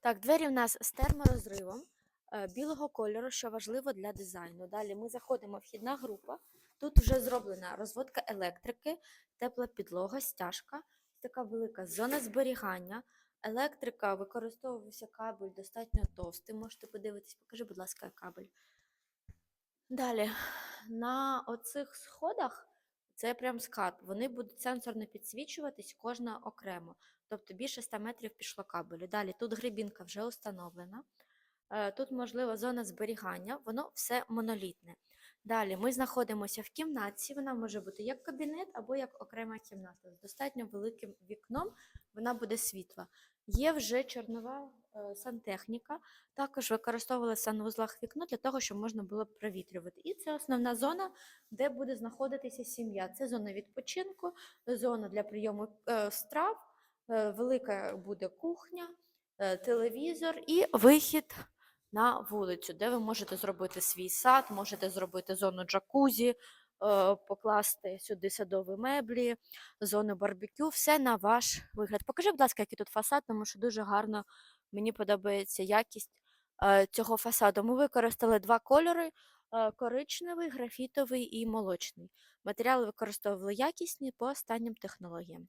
Так, двері в нас з терморозривом е, білого кольору, що важливо для дизайну. Далі ми заходимо, вхідна група. Тут вже зроблена розводка електрики, тепла підлога, стяжка, така велика зона зберігання. Електрика використовувався кабель достатньо товстий. Можете подивитись, покажи, будь ласка, кабель. Далі, на оцих сходах це прям скат. Вони будуть сенсорно підсвічуватись кожна окремо. Тобто більше 100 метрів пішло кабелю. Далі тут грибінка вже установлена. Е, Тут можлива зона зберігання, воно все монолітне. Далі ми знаходимося в кімнаті. Вона може бути як кабінет або як окрема кімната. З достатньо великим вікном вона буде світла. Є вже чорнова е, сантехніка, також використовували в санвузлах вікно для того, щоб можна було провітрювати. І це основна зона, де буде знаходитися сім'я. Це зона відпочинку, зона для прийому е, страв, е, велика буде кухня, телевізор і вихід на вулицю, де ви можете зробити свій сад, можете зробити зону джакузі, е, покласти сюди садові меблі, зону барбекю, все на ваш вигляд. Покажи, будь ласка, який тут фасад, тому що дуже гарно мені подобається якість е, цього фасаду. Ми використали два кольори: е, коричневий, графітовий і молочний. Матеріали використовували якісні по останнім технологіям.